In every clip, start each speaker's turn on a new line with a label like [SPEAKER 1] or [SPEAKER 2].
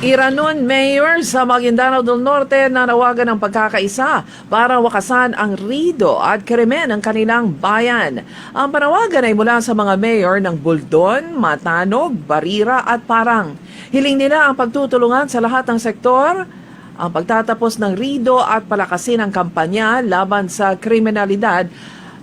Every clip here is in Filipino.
[SPEAKER 1] Iranon Mayor sa Maguindanao del Norte nanawagan ng pagkakaisa para wakasan ang rido at krimen ng kanilang bayan. Ang panawagan ay mula sa mga mayor ng Buldon, Matanog, Barira at Parang. Hiling nila ang pagtutulungan sa lahat ng sektor ang pagtatapos ng rido at palakasin ang kampanya laban sa kriminalidad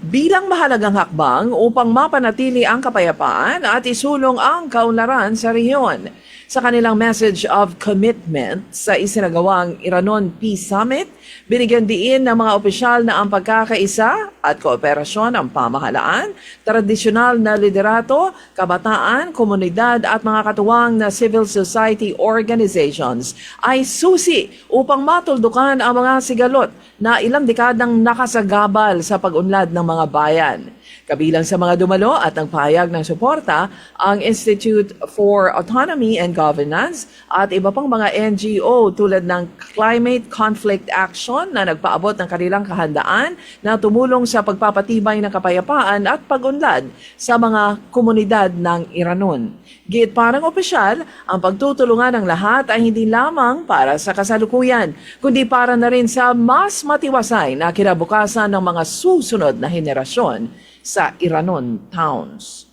[SPEAKER 1] bilang mahalagang hakbang upang mapanatili ang kapayapaan at isulong ang kaunlaran sa rehiyon. Sa kanilang message of commitment sa isinagawang Iranon Peace Summit, binigyan diin ng mga opisyal na ang pagkakaisa at kooperasyon ng pamahalaan, tradisyonal na liderato, kabataan, komunidad at mga katuwang na civil society organizations ay susi upang matuldukan ang mga sigalot na ilang dekadang nakasagabal sa pag-unlad ng mga bayan. Kabilang sa mga dumalo at nagpahayag ng suporta ang Institute for Autonomy and Governance at iba pang mga NGO tulad ng Climate Conflict Action na nagpaabot ng kanilang kahandaan na tumulong sa pagpapatibay ng kapayapaan at pag-unlad sa mga komunidad ng Iranon. Git parang opisyal, ang pagtutulungan ng lahat ay hindi lamang para sa kasalukuyan, kundi para na rin sa mas matiwasay na kinabukasan ng mga susunod na henerasyon sa Iranon towns.